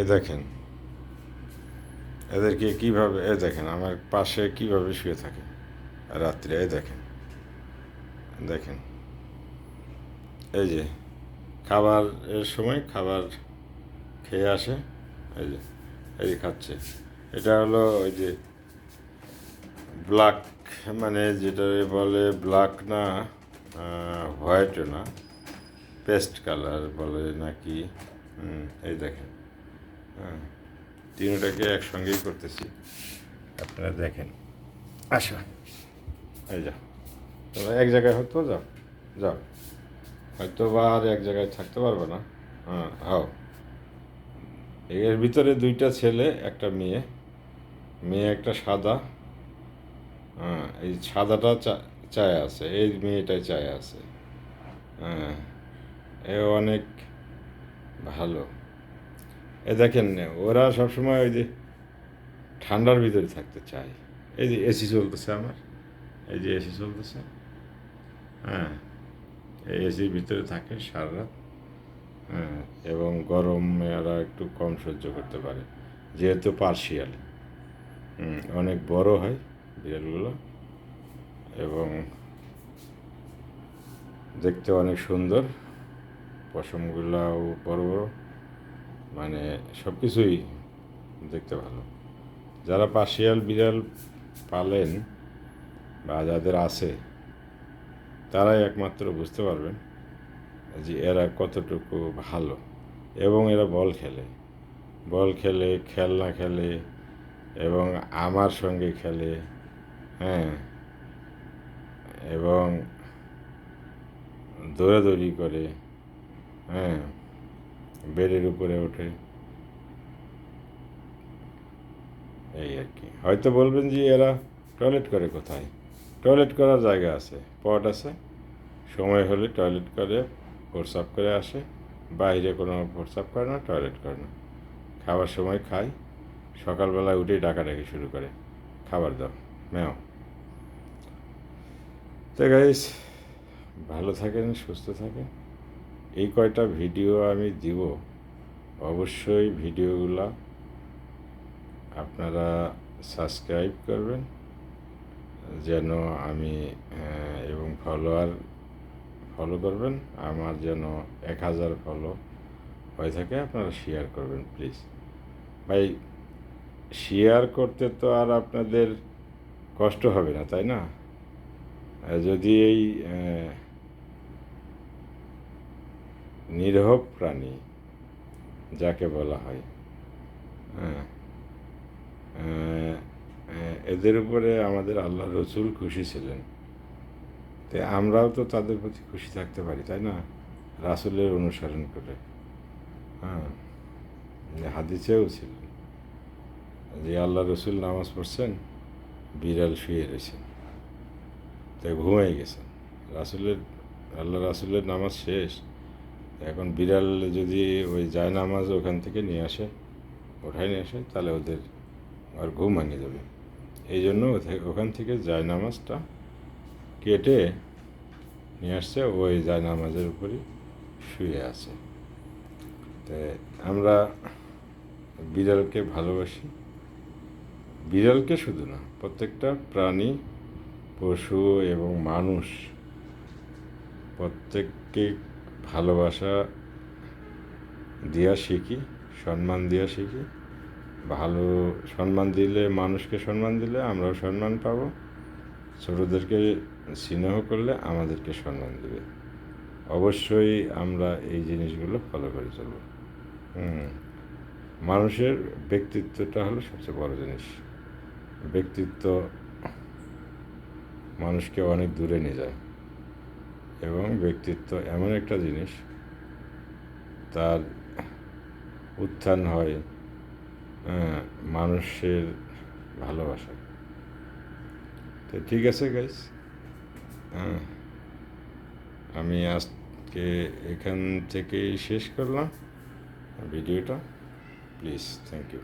এ দেখেন। এদেরকে কীভাবে এ দেখেন, আমার পাশে কীভাবে শুয়ে থাকে। রাত্রে এ দেখেন। দেখেন। এই যে, খাবার এর সময় খাবার খেয়ে আসে। এই যে এই যে খাচ্ছে। এটা হলো ওই যে ব্ল্যাক মানে যেটা বলে ব্ল্যাক না হোয়াইটও না, পেস্ট কালার বলে নাকি এই দেখেন। হ্যাঁ তিনটাকে একসঙ্গেই করতেছি। আপনারা দেখেন। আসো এই যাও তোমরা এক জায়গায় হয়তো যাও যাও। হয়তো বা আর এক জায়গায় থাকতে পারবে না। হ্যাঁ হাও। এর ভিতরে দুইটা ছেলে একটা মেয়ে। মেয়ে একটা সাদা। হ্যাঁ এই সাদাটা চা- চায় আছে এই মেয়েটাই চায় আছে। হ্যাঁ এ অনেক ভালো। এ দেখেন না ওরা সবসময় ওই যে ঠান্ডার ভিতরে থাকতে চায়। এই যে এসি চলতেছে আমার। এই যে এসি চলতেছে। হ্যাঁ এই এসির ভিতরে থাকে সারা রাত হ্যাঁ এবং গরমে এরা একটু কম সহ্য করতে পারে, যেহেতু পার্সিয়াল অনেক বড় হয় বিড়ালগুলো। এবং দেখতে অনেক সুন্দর। পশমগুলাও বড় বড়। মানে সব কিছুই দেখতে ভালো। যারা পার্সিয়াল বিড়াল পালেন বা যাদের আছে, তারাই একমাত্র বুঝতে পারবেন যে এরা কতটুকু ভালো এবং এরা বল খেলে। বল খেলে, খেলনা খেলে এবং আমার সঙ্গে খেলে হ্যাঁ এবং দৌড়াদৌড়ি করে হ্যাঁ বেডের উপরে ওঠে। এই আর কি। হয়তো বলবেন যে এরা টয়লেট করে কোথায়? টয়লেট করার জায়গা আছে, পট আছে। সময় হলে টয়লেট করে, প্রস্রাব করে আসে। বাইরে কোনো প্রস্রাব করে না, টয়লেট করে না। খাবার সময় খায়। সকালবেলা উঠেই ডাকাডাকি শুরু করে। খাবার দাও ম্যাও তো গাইস ভালো থাকেন, সুস্থ থাকেন। এই কয়টা ভিডিও আমি দিব, অবশ্যই ভিডিওগুলো আপনারা সাবস্ক্রাইব করবেন, যেন আমি এবং ফলোয়ার, ফলো করবেন, আমার যেন এক হাজার ফলো হয়ে থাকে, আপনারা শেয়ার করবেন প্লিজ ভাই শেয়ার করতে তো আর আপনাদের কষ্ট হবে না, তাই না? যদি এই নিরহ প্রাণী, যাকে বলা হয়। হ্যাঁ। এদের উপরে আমাদের আল্লাহ রসুল খুশি ছিলেন। তো আমরাও তো তাদের প্রতি খুশি থাকতে পারি, তাই না? রাসুলের অনুসরণ করে। হ্যাঁ। হাদিসেও ছিল যে আল্লাহ রসুল নামাজ পড়ছেন, বিড়াল শুয়ে রয়েছেন তাই ঘুমাই গেছেন। রাসুলের, আল্লাহ রাসুলের নামাজ শেষ। এখন বিড়াল যদি ওই যায় নামাজ ওখান থেকে নিয়ে আসে, ওঠায় নিয়ে আসে, তাহলে ওদের আর ঘুম ভাঙে যাবে এই জন্য ওখান থেকে যায় নামাজটা কেটে নিয়ে আসছে, ওই যায় নামাজের উপরই শুয়ে আছে। তো আমরা বিড়ালকে ভালোবাসি। বিড়ালকে শুধু না, প্রত্যেকটা প্রাণী, পশু এবং মানুষ, প্রত্যেককে ভালোবাসা দেওয়া শিখি, সম্মান দেওয়া শিখি। ভালো সম্মান দিলে মানুষকে সম্মান দিলে আমরাও সম্মান পাবো। ছোটোদেরকে স্নেহ করলে আমাদেরকে সম্মান দেবে। অবশ্যই আমরা এই জিনিসগুলো ফলো করে চলব। মানুষের ব্যক্তিত্বটা হলো সবচেয়ে বড় জিনিস। ব্যক্তিত্ব মানুষকে অনেক দূরে নিয়ে যায়। এবং ব্যক্তিত্ব এমন একটা জিনিস, তার উত্থান হয় মানুষের ভালোবাসা তো ঠিক আছে গাইস হ্যাঁ আমি আজকে এখান থেকেই শেষ করলাম ভিডিওটা। Please thank you